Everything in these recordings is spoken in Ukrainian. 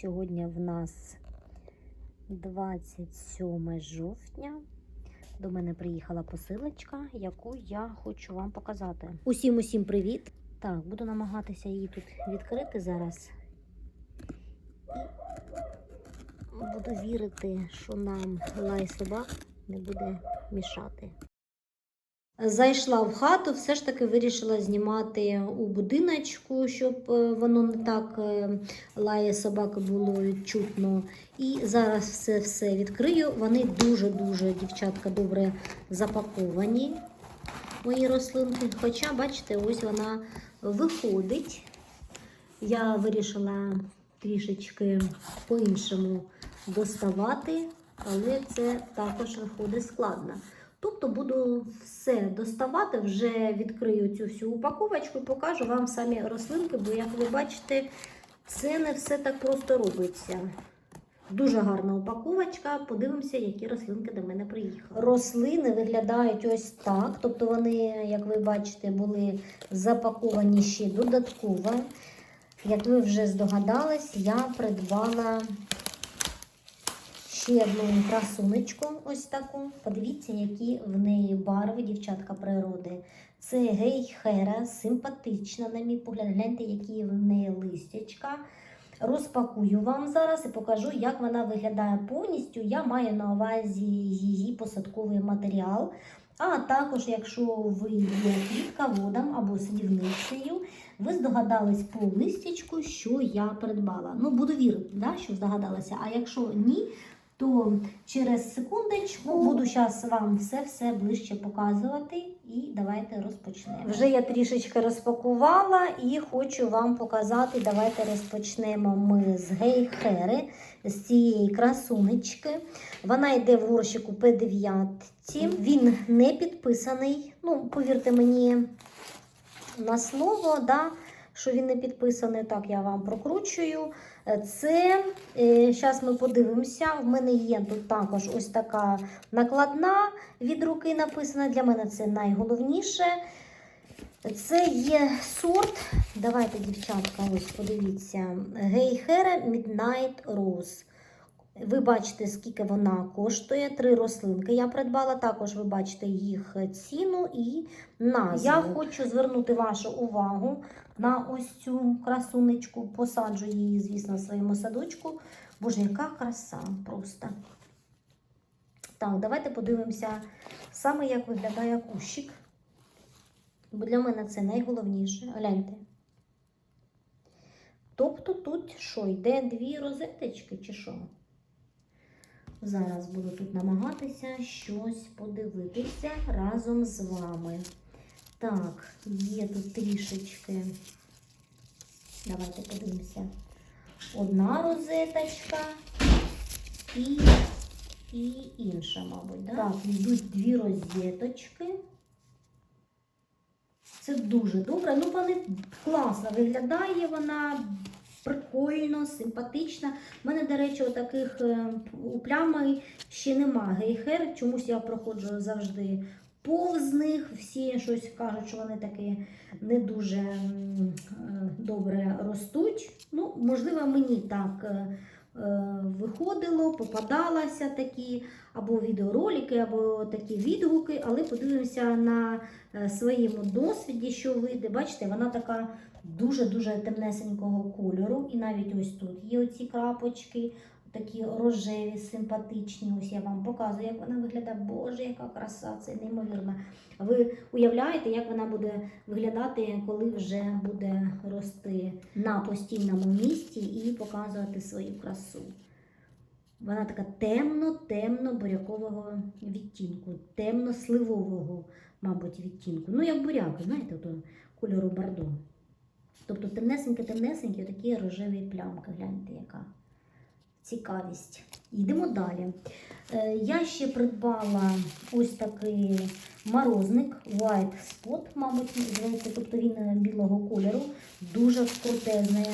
Сьогодні в нас 27 жовтня. До мене приїхала посилочка, яку я хочу вам показати. Усім усім привіт! Так, буду намагатися її тут відкрити зараз. І буду вірити, що нам лай собак не буде мішати. Зайшла в хату, все ж таки вирішила знімати у будиночку, щоб е, воно не так е, лає собаки було чутно. І зараз все все відкрию. Вони дуже-дуже, дівчатка, добре запаковані, мої рослинки. Хоча, бачите, ось вона виходить. Я вирішила трішечки по-іншому доставати, але це також виходить складно. Тобто буду все доставати, вже відкрию цю всю упаковочку покажу вам самі рослинки, бо, як ви бачите, це не все так просто робиться. Дуже гарна упаковочка. Подивимося, які рослинки до мене приїхали. Рослини виглядають ось так. Тобто вони, як ви бачите, були запаковані ще додатково. Як ви вже здогадались, я придбала ще одну красунечку, ось таку. Подивіться, які в неї барви, дівчатка природи. Це гейхера, симпатична, на мій погляд. Гляньте, які в неї листячка. Розпакую вам зараз і покажу, як вона виглядає повністю. Я маю на увазі її посадковий матеріал. А також, якщо ви є квітководом або садівницею, ви здогадались по листячку, що я придбала. Ну, буду вірити, да, що здогадалася. А якщо ні, то через секундочку буду зараз вам все-все ближче показувати. І давайте розпочнемо. Вже я трішечки розпакувала і хочу вам показати. Давайте розпочнемо ми з гейхери, з цієї красунечки. Вона йде в горщику П9. Він не підписаний. Ну, повірте мені на слово, да, що він не підписаний. Так, я вам прокручую. Це, зараз ми подивимося, в мене є тут також ось така накладна від руки написана. Для мене це найголовніше. Це є сорт. Давайте, дівчатка, ось подивіться. Гейхера Midnight Rose. Ви бачите, скільки вона коштує. Три рослинки я придбала. Також ви бачите їх ціну і назву. Я хочу звернути вашу увагу на ось цю красунечку. Посаджу її, звісно, в своєму садочку. Боже, яка краса просто. Так, давайте подивимося саме, як виглядає кущик. Бо для мене це найголовніше. Гляньте. Тобто тут що, йде дві розеточки чи що? Зараз буду тут намагатися щось подивитися разом з вами. Так, є тут трішечки. Давайте подивимося. Одна розеточка і і інша, мабуть. Да? Так, йдуть дві розеточки. Це дуже добре. Ну, вони класно виглядає, вона прикольно, симпатична. У мене, до речі, таких у плями ще нема гейхер. Чомусь я проходжу завжди повз них. Всі щось кажуть, що вони такі не дуже добре ростуть. Ну, можливо, мені так виходило, попадалося такі або відеоролики, або такі відгуки, але подивимося на своєму досвіді, що вийде. Бачите, вона така дуже-дуже темнесенького кольору. І навіть ось тут є оці крапочки, такі рожеві, симпатичні. Ось я вам показую, як вона виглядає. Боже, яка краса, це неймовірно. Ви уявляєте, як вона буде виглядати, коли вже буде рости на постійному місці і показувати свою красу. Вона така темно-темно-бурякового відтінку, темно-сливового, мабуть, відтінку. Ну, як буряк, знаєте, то кольору бордо. Тобто темнесенькі-темнесенькі такі рожеві плямки. Гляньте, яка цікавість. Йдемо далі. Е, я ще придбала ось такий морозник White Spot, мабуть, здається, тобто він білого кольору. Дуже крутезна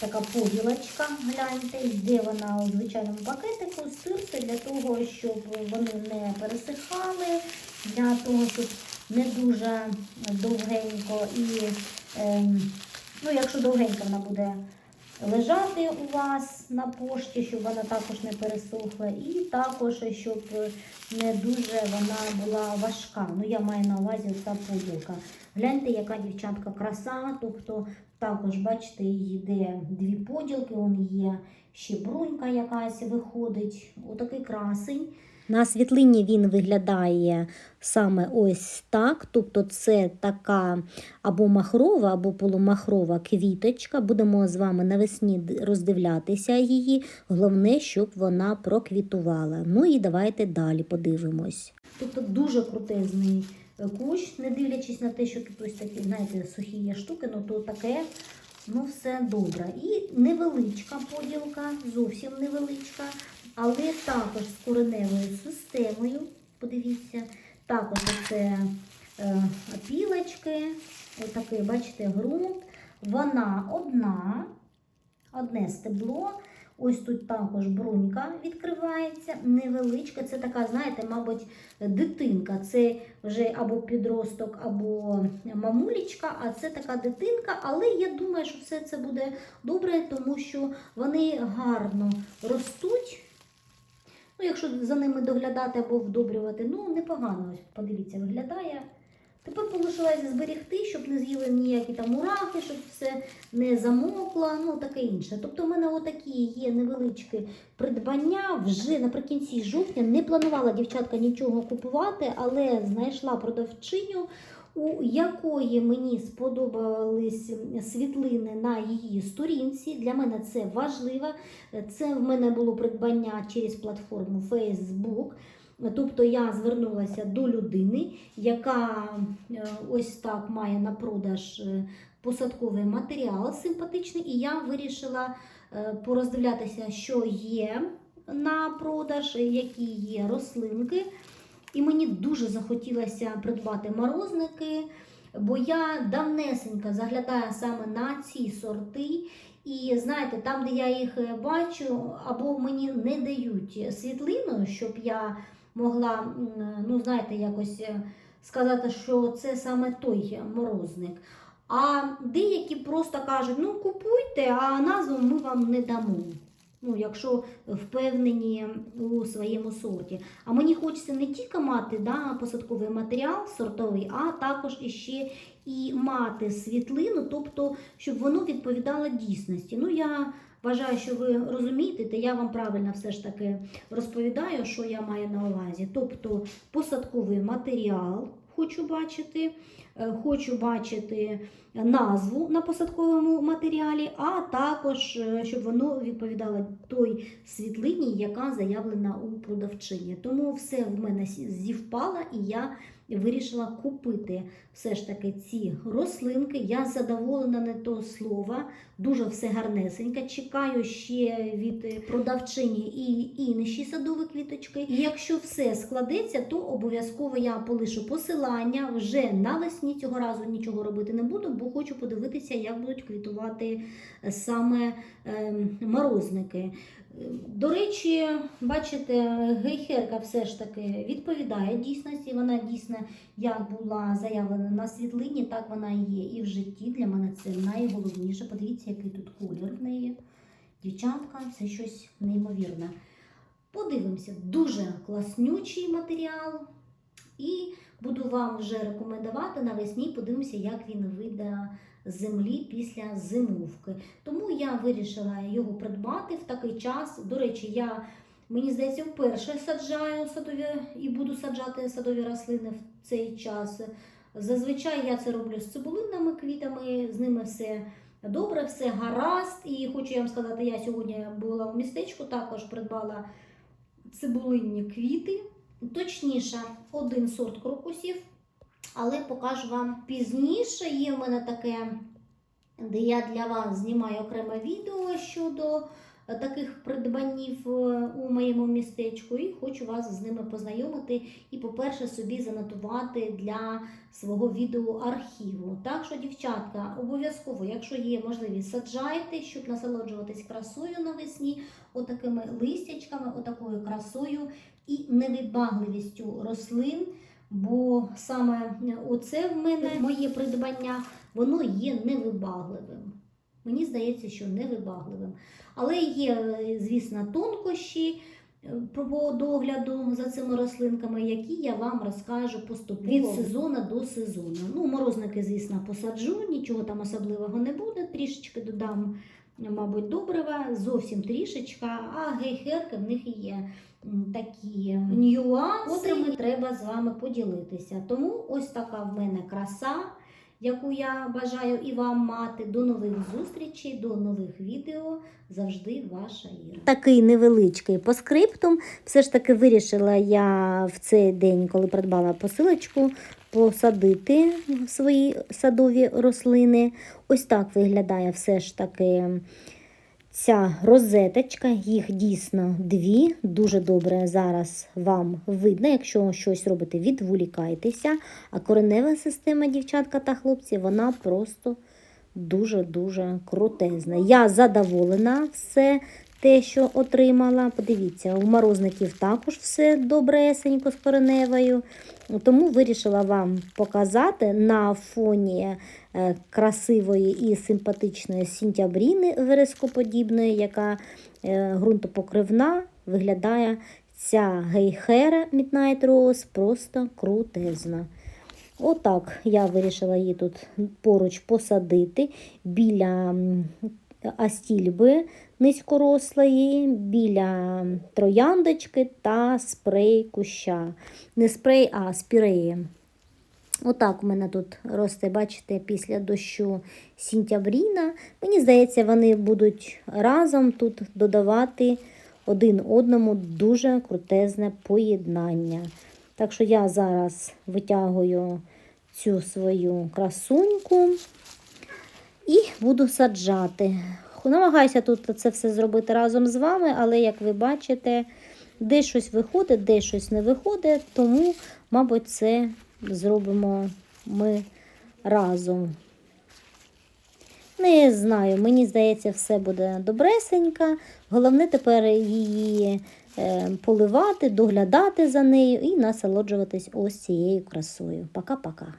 така поділочка. Гляньте, йде вона у звичайному пакетику, стирка для того, щоб вони не пересихали, для того, щоб не дуже довгенько і. Ем, Ну, якщо довгенько вона буде лежати у вас на пошті, щоб вона також не пересохла, і також, щоб не дуже вона була важка. Ну, я маю на увазі ця поділка. Гляньте, яка дівчатка краса. Тобто, також, бачите, йде дві поділки, он є ще брунька якась виходить. Отакий красень. На світлині він виглядає саме ось так. Тобто, це така або махрова, або полумахрова квіточка. Будемо з вами навесні роздивлятися її. Головне, щоб вона проквітувала. Ну і давайте далі подивимось. Тобто дуже крутезний е, кущ, не дивлячись на те, що тут ось такі, знаєте, сухі є штуки, ну то таке, ну все добре. І невеличка поділка, зовсім невеличка, але також з кореневою системою. Подивіться, також це е, пілочки, отакий, бачите, ґрунт. Вона одна, одне стебло. Ось тут також брунька відкривається, невеличка. Це така, знаєте, мабуть, дитинка. Це вже або підросток, або мамулечка, а це така дитинка. Але я думаю, що все це буде добре, тому що вони гарно ростуть. Ну, якщо за ними доглядати або вдобрювати, ну непогано. Ось подивіться, виглядає. Тепер залишилося зберегти, щоб не з'їли ніякі там мурахи, щоб все не замокло, ну таке інше. Тобто, в мене отакі є невеличкі придбання. Вже наприкінці жовтня не планувала дівчатка нічого купувати, але знайшла продавчиню, у якої мені сподобались світлини на її сторінці. Для мене це важливо. Це в мене було придбання через платформу Facebook. Тобто я звернулася до людини, яка е, ось так має на продаж е, посадковий матеріал симпатичний, і я вирішила е, пороздивлятися, що є на продаж, які є рослинки. І мені дуже захотілося придбати морозники, бо я давнесенько заглядаю саме на ці сорти. І знаєте, там, де я їх бачу, або мені не дають світлину, щоб я могла, ну знаєте, якось е, сказати, що це саме той морозник. А деякі просто кажуть, ну купуйте, а назву ми вам не дамо. Ну, якщо впевнені у своєму сорті. А мені хочеться не тільки мати да, посадковий матеріал сортовий, а також іще і мати світлину, тобто, щоб воно відповідало дійсності. Ну, я вважаю, що ви розумієте, та я вам правильно все ж таки розповідаю, що я маю на увазі. Тобто посадковий матеріал хочу бачити, е, хочу бачити назву на посадковому матеріалі, а також е, щоб воно відповідало той світлині, яка заявлена у продавчині. Тому все в мене зівпало, і я вирішила купити все ж таки ці рослинки. Я задоволена не то слова, дуже все гарнесеньке. Чекаю ще від е, продавчині і інші садові квіточки. І якщо все складеться, то обов'язково я полишу посилання вже навесні. Цього разу нічого робити не буду, бо хочу подивитися, як будуть квітувати е, саме ем, морозники. До речі, бачите, гейхерка все ж таки відповідає дійсності. Вона дійсно як була заявлена на світлині, так вона і є. І в житті для мене це найголовніше. Подивіться, який тут колір в неї. Дівчатка, це щось неймовірне. Подивимося, дуже класнючий матеріал. І буду вам вже рекомендувати навесні. Подивимося, як він вийде землі після зимовки. Тому я вирішила його придбати в такий час. До речі, я мені здається, вперше саджаю садові і буду саджати садові рослини в цей час. Зазвичай я це роблю з цибулинними квітами, з ними все добре, все гаразд. І хочу я вам сказати, я сьогодні була в містечку, також придбала цибулинні квіти. Точніше, один сорт крокусів, але покажу вам пізніше. Є в мене таке, де я для вас знімаю окреме відео щодо е, таких придбанів е, у моєму містечку, і хочу вас з ними познайомити і, по-перше, собі занотувати для свого відеоархіву. Так що, дівчатка, обов'язково, якщо є можливість, саджайте, щоб насолоджуватись красою навесні, отакими листячками, отакою красою і невибагливістю рослин. Бо саме оце в мене моє придбання, воно є невибагливим. Мені здається, що невибагливим. Але є, е, звісно, тонкощі е, по догляду за цими рослинками, які я вам розкажу поступово від сезону до сезону. Ну, морозники, звісно, посаджу, нічого там особливого не буде. Трішечки додам, мабуть, добрива, зовсім трішечка, а гейхерки в них і є такі нюанси, котрими треба з вами поділитися. Тому ось така в мене краса яку я бажаю і вам мати. До нових зустрічей, до нових відео. Завжди ваша Іра. Такий невеличкий по скриптум. Все ж таки вирішила я в цей день, коли придбала посилочку, посадити свої садові рослини. Ось так виглядає все ж таки. Ця розеточка, їх дійсно дві. Дуже добре зараз вам видно. Якщо щось робите, відволікайтеся. А коренева система, дівчатка та хлопці, вона просто дуже-дуже крутезна. Я задоволена все те, що отримала. Подивіться, у морозників також все добресенько з кореневою. Тому вирішила вам показати на фоні е, красивої і симпатичної сінтябріни верескоподібної, яка е, ґрунтопокривна, виглядає ця гейхера Midnight Rose просто крутезна. Отак я вирішила її тут поруч посадити біля астільби низькорослої, біля трояндочки та спрей куща. Не спрей, а спіреї. Отак у мене тут росте, бачите, після дощу сінтябріна. Мені здається, вони будуть разом тут додавати один одному дуже крутезне поєднання. Так що я зараз витягую цю свою красуньку і буду саджати. Намагаюся тут це все зробити разом з вами, але, як ви бачите, де щось виходить, де щось не виходить, тому, мабуть, це зробимо ми разом. Не знаю, мені здається, все буде добресенько. Головне тепер її е, поливати, доглядати за нею і насолоджуватись ось цією красою. Пока-пока.